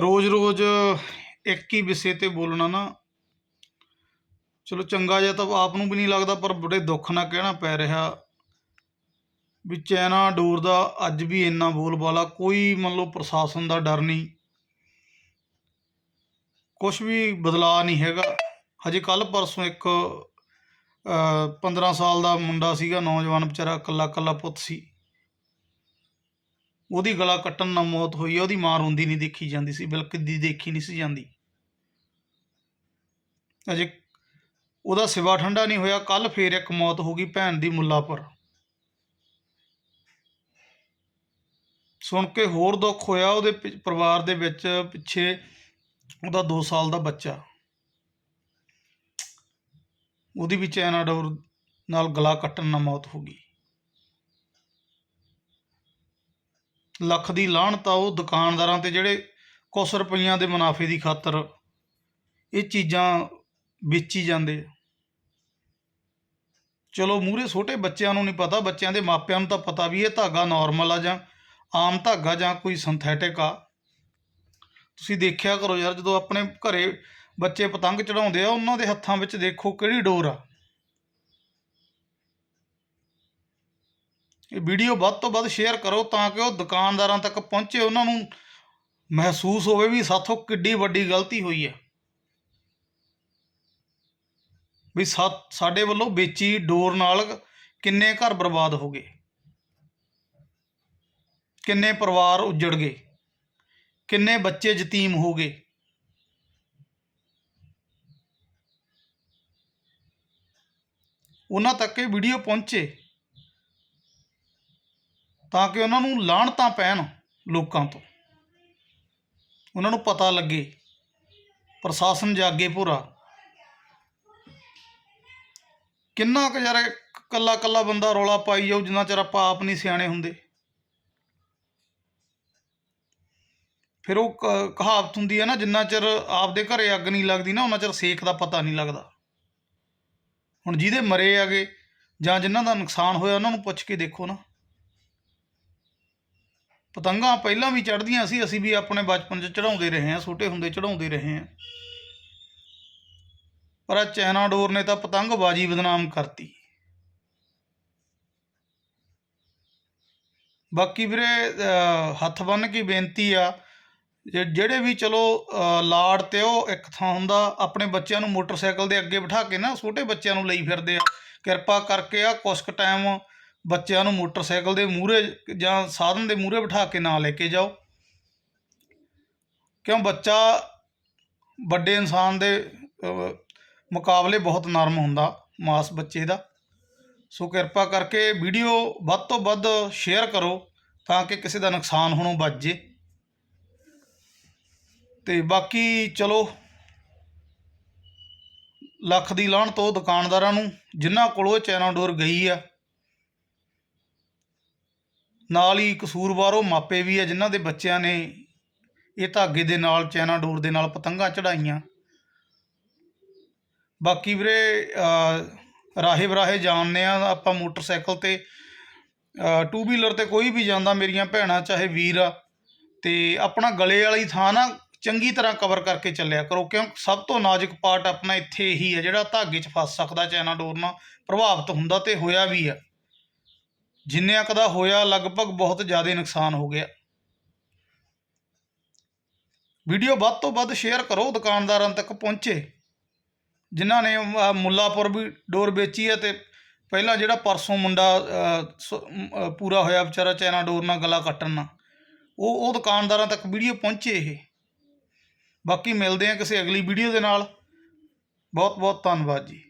ਰੋਜ਼-ਰੋਜ਼ ਇੱਕ ਹੀ ਵਿਸ਼ੇ ਤੇ ਬੋਲਣਾ ਨਾ। ਚਲੋ ਚੰਗਾ ਜਿਹਾ ਤਾਂ ਆਪ ਨੂੰ ਵੀ ਨਹੀਂ ਲੱਗਦਾ ਪਰ ਬੜੇ ਦੁੱਖ ਨਾਲ ਕਹਿਣਾ ਪੈ ਰਿਹਾ ਵੀ ਚੈਨਾ ਡੋਰ ਦਾ ਅੱਜ ਵੀ ਇੰਨਾ ਬੋਲਬਾਲਾ ਕੋਈ ਮੰਨ ਲਓ ਪ੍ਰਸ਼ਾਸਨ ਦਾ ਡਰ ਨਹੀਂ। ਕੁਝ ਵੀ ਬਦਲਾਅ ਨਹੀਂ ਹੈਗਾ। ਹਜੇ ਕੱਲ ਪਰਸੋਂ ਇੱਕ ਅ, 15 ਸਾਲ ਦਾ ਮੁੰਡਾ ਸੀਗਾ ਨੌਜਵਾਨ ਵਿਚਾਰਾ ਇਕੱਲਾ ਇਕੱਲਾ ਪੁੱਤ ਸੀ। ਉਹਦੀ ਗਲਾ ਕੱਟਣ ਨਾਲ ਮੌਤ ਹੋਈ ਉਹਦੀ ਮਾਂ ਰੋਂਦੀ ਨਹੀਂ ਦੇਖੀ ਜਾਂਦੀ ਸੀ ਬਿਲਕੁਲ ਦੀ ਦੇਖੀ ਨਹੀਂ ਸੀ ਜਾਂਦੀ। ਅਜੇ ਉਹਦਾ ਸਿਵਾ ਠੰਡਾ ਨਹੀਂ ਹੋਇਆ ਕੱਲ ਫੇਰ ਇੱਕ ਮੌਤ ਹੋ ਗਈ ਭੈਣ ਦੀ ਮੁੱਲਾਪੁਰ। ਸੁਣ ਕੇ ਹੋਰ ਦੁੱਖ ਹੋਇਆ, ਉਹਦੇ ਪਿ- ਪਰਿਵਾਰ ਦੇ ਵਿੱਚ ਪਿੱਛੇ ਉਹਦਾ 2 ਸਾਲ ਦਾ ਬੱਚਾ। ਉਹਦੀ ਵੀ ਚੈਨਾ ਡੋਰ ਨਾਲ ਗਲਾ ਕੱਟਣ ਨਾਲ ਮੌਤ ਹੋ ਗਈ। ਲੱਖ ਦੀ ਲਾਹਣਤ ਆ ਉਹ ਦੁਕਾਨਦਾਰਾਂ ਤੇ ਜਿਹੜੇ ਕੁਛ ਰੁਪਈਆਂ ਦੇ ਮੁਨਾਫੇ ਦੀ ਖਾਤਰ ਇਹ ਚੀਜ਼ਾਂ ਵੇਚੀ ਜਾਂਦੇ ਆ। ਚਲੋ ਮੂਰੇ ਛੋਟੇ ਬੱਚਿਆਂ ਨੂੰ ਨਹੀਂ ਪਤਾ, ਬੱਚਿਆਂ ਦੇ ਮਾਪਿਆਂ ਨੂੰ ਤਾਂ ਪਤਾ ਵੀ ਇਹ ਧਾਗਾ ਨਾਰਮਲ ਆ ਜਾਂ ਆਮ ਧਾਗਾ ਜਾਂ ਕੋਈ ਸਿੰਥੈਟਿਕ ਆ। ਤੁਸੀਂ ਦੇਖਿਆ ਕਰੋ ਯਾਰ ਜਦੋਂ ਆਪਣੇ ਘਰੇ ਬੱਚੇ ਪਤੰਗ ਚੜਾਉਂਦੇ ਆ, ਉਹਨਾਂ ਦੇ ਹੱਥਾਂ ਵਿੱਚ ਦੇਖੋ ਕਿਹੜੀ ਡੋਰ ਆ। ਇਹ ਵੀਡੀਓ ਵੱਧ ਤੋਂ ਵੱਧ ਸ਼ੇਅਰ ਕਰੋ ਤਾਂ ਕਿ ਉਹ ਦੁਕਾਨਦਾਰਾਂ ਤੱਕ ਪਹੁੰਚੇ, ਉਹਨਾਂ ਨੂੰ ਮਹਿਸੂਸ ਹੋਵੇ ਵੀ ਸਾਥੋਂ ਕਿੱਡੀ ਵੱਡੀ ਗਲਤੀ ਹੋਈ ਹੈ। ਵੀ ਸਾਡੇ ਵੱਲੋਂ ਵੇਚੀ ਡੋਰ ਨਾਲ ਕਿੰਨੇ ਘਰ ਬਰਬਾਦ ਹੋ ਗਏ, ਕਿੰਨੇ ਪਰਿਵਾਰ ਉੱਜੜ ਗਏ, ਕਿੰਨੇ ਬੱਚੇ ਯਤੀਮ ਹੋ ਗਏ। ਉਹਨਾਂ ਤੱਕ ਇਹ ਵੀਡੀਓ ਪਹੁੰਚੇ। ਤਾਂ ਕਿ ਉਹਨਾਂ ਨੂੰ ਲਾਹਣਤਾਂ ਪੈਣ ਲੋਕਾਂ ਤੋਂ। ਉਹਨਾਂ ਨੂੰ ਪਤਾ ਲੱਗੇ, ਪ੍ਰਸ਼ਾਸਨ ਜਾਗੇ ਪੂਰਾ ਕਿੰਨਾ ਕੁ ਯਾਰ ਕੱਲਾ ਕੱਲਾ ਬੰਦਾ ਰੌਲਾ ਪਾਈ ਜਾਊ, ਜਿੰਨਾ ਚਿਰ ਆਪਾਂ ਆਪ ਨਹੀਂ ਸਿਆਣੇ ਹੁੰਦੇ। ਫਿਰ ਉਹ ਕ- ਕਹਾਵਤ ਹੁੰਦੀ ਹੈ ਨਾ, ਜਿੰਨਾ ਚਿਰ ਆਪਦੇ ਘਰੇ ਅੱਗ ਨਹੀਂ ਲੱਗਦੀ ਨਾ, ਉਹਨਾਂ ਚਿਰ ਸੇਕ ਦਾ ਪਤਾ ਨਹੀਂ ਲੱਗਦਾ। ਹੁਣ ਜਿਹਦੇ ਮਰੇ ਆਗੇ ਜਾਂ ਜਿਨ੍ਹਾਂ ਦਾ ਨੁਕਸਾਨ ਹੋਇਆ, ਉਹਨਾਂ ਨੂੰ ਪੁੱਛ ਕੇ ਦੇਖੋ ਨਾ। ਪਤੰਗਾਂ ਪਹਿਲਾਂ ਵੀ ਚੜ੍ਹਦੀਆਂ ਸੀ ਅਸੀਂ ਵੀ ਆਪਣੇ ਬਚਪਨ 'ਚ ਚੜਾਉਂਦੇ ਰਹੇ ਹਾਂ ਛੋਟੇ ਹੁੰਦੇ ਚੜਾਉਂਦੇ ਰਹੇ ਹਾਂ। ਪਰ ਆ ਚਾਈਨਾ ਡੋਰ ਨੇ ਤਾਂ ਪਤੰਗਬਾਜ਼ੀ ਬਦਨਾਮ ਕਰਤੀ। ਬਾਕੀ ਵੀਰੇ ਹੱਥ ਬੰਨ ਕੇ ਬੇਨਤੀ ਆ ਜੇ- ਜਿਹੜੇ ਵੀ ਚਲੋ ਅਹ, ਲਾੜ ਤੇ ਉਹ ਇੱਕ ਥਾਂ ਹੁੰਦਾ ਆਪਣੇ ਬੱਚਿਆਂ ਨੂੰ ਮੋਟਰਸਾਈਕਲ ਦੇ ਅੱਗੇ ਬਿਠਾ ਕੇ ਨਾ ਛੋਟੇ ਬੱਚਿਆਂ ਨੂੰ ਲਈ ਫਿਰਦੇ ਆ। ਕਿਰਪਾ ਕਰਕੇ ਆ ਕੁਛ ਕੁ ਟਾਈਮ ਬੱਚਿਆਂ ਨੂੰ ਮੋਟਰਸਾਈਕਲ ਦੇ ਮੂਹਰੇ ਜਾਂ ਸਾਧਨ ਦੇ ਮੂਹਰੇ ਬਿਠਾ ਕੇ ਨਾ ਲੈ ਕੇ ਜਾਓ। ਕਿਉਂ? ਬੱਚਾ ਵੱਡੇ ਇਨਸਾਨ ਦੇ ਮੁਕਾਬਲੇ ਬਹੁਤ ਨਰਮ ਹੁੰਦਾ ਮਾਸ ਬੱਚੇ ਦਾ। ਸੋ ਕਿਰਪਾ ਕਰਕੇ ਵੀਡੀਓ ਵੱਧ ਤੋਂ ਵੱਧ ਸ਼ੇਅਰ ਕਰੋ ਤਾਂ ਕਿ ਕਿਸੇ ਦਾ ਨੁਕਸਾਨ ਹੋਣੋਂ ਬਚ ਜੇ। ਤੇ ਬਾਕੀ ਚਲੋ, ਲੱਖ ਦੀ ਲਾਹਣ ਤੋਂ ਦੁਕਾਨਦਾਰਾਂ ਨੂੰ ਜਿਨ੍ਹਾਂ ਕੋਲੋਂ ਇਹ ਚੈਨਾ ਡੋਰ ਗਈ ਆ ਨਾਲ ਹੀ ਕਸੂਰਵਾਰ ਉਹ ਮਾਪੇ ਵੀ ਆ ਜਿਨ੍ਹਾਂ ਦੇ ਬੱਚਿਆਂ ਨੇ ਇਹ ਧਾਗੇ ਦੇ ਨਾਲ, ਚੈਨਾ ਡੋਰ ਦੇ ਨਾਲ ਪਤੰਗਾਂ ਚੜਾਈਆਂ। ਬਾਕੀ ਵੀਰੇ ਰਾਹੇ ਬਰਾਹੇ ਜਾਣਦੇ ਆ, ਆਪਾਂ ਮੋਟਰਸਾਈਕਲ ਤੇ ਟੂ ਵੀਲਰ ਤੇ ਕੋਈ ਵੀ ਜਾਂਦਾ, ਮੇਰੀਆਂ ਭੈਣਾਂ ਚਾਹੇ ਵੀਰ ਆ, ਤੇ ਆਪਣਾ ਗਲੇ ਵਾਲੀ ਥਾਂ ਨਾ ਚੰਗੀ ਤਰ੍ਹਾਂ ਕਵਰ ਕਰਕੇ ਚੱਲਿਆ ਕਰੋ, ਕਿਉਂ ਸਭ ਤੋਂ ਨਾਜ਼ੁਕ ਪਾਰਟ ਆਪਣਾ ਇੱਥੇ ਇਹੀ ਹੈ ਜਿਹੜਾ ਧਾਗੇ 'ਚ ਫਸ ਸਕਦਾ, ਚੈਨਾ ਡੋਰ ਨਾਲ ਪ੍ਰਭਾਵਿਤ ਹੁੰਦਾ ਤੇ ਹੋਇਆ ਵੀ ਆ। ਜਿੰਨਿਆਂ ਕੁ ਦਾ ਹੋਇਆ, ਲਗਭਗ ਬਹੁਤ ਜ਼ਿਆਦਾ ਨੁਕਸਾਨ ਹੋ ਗਿਆ। ਵੀਡੀਓ ਵੱਧ ਤੋਂ ਵੱਧ ਸ਼ੇਅਰ ਕਰੋ, ਦੁਕਾਨਦਾਰਾਂ ਤੱਕ ਪਹੁੰਚੇ। ਜਿਨ੍ਹਾਂ ਨੇ ਮੁੱਲਾਪੁਰ ਵੀ ਡੋਰ ਵੇਚੀ ਹੈ ਤੇ ਪਹਿਲਾਂ ਜਿਹੜਾ ਪਰਸੋਂ ਮੁੰਡਾ ਸ- ਪੂਰਾ ਹੋਇਆ ਵਿਚਾਰਾ ਚੈਨਾ ਡੋਰ ਨਾਲ ਗਲਾ ਕੱਟਣ ਨਾਲ, ਉਹ ਉਹ ਦੁਕਾਨਦਾਰਾਂ ਤੱਕ ਵੀਡੀਓ ਪਹੁੰਚੇ ਇਹ। ਬਾਕੀ ਮਿਲਦੇ ਆ ਕਿਸੇ ਅਗਲੀ ਵੀਡੀਓ ਦੇ ਨਾਲ। ਬਹੁਤ ਬਹੁਤ ਧੰਨਵਾਦ ਜੀ।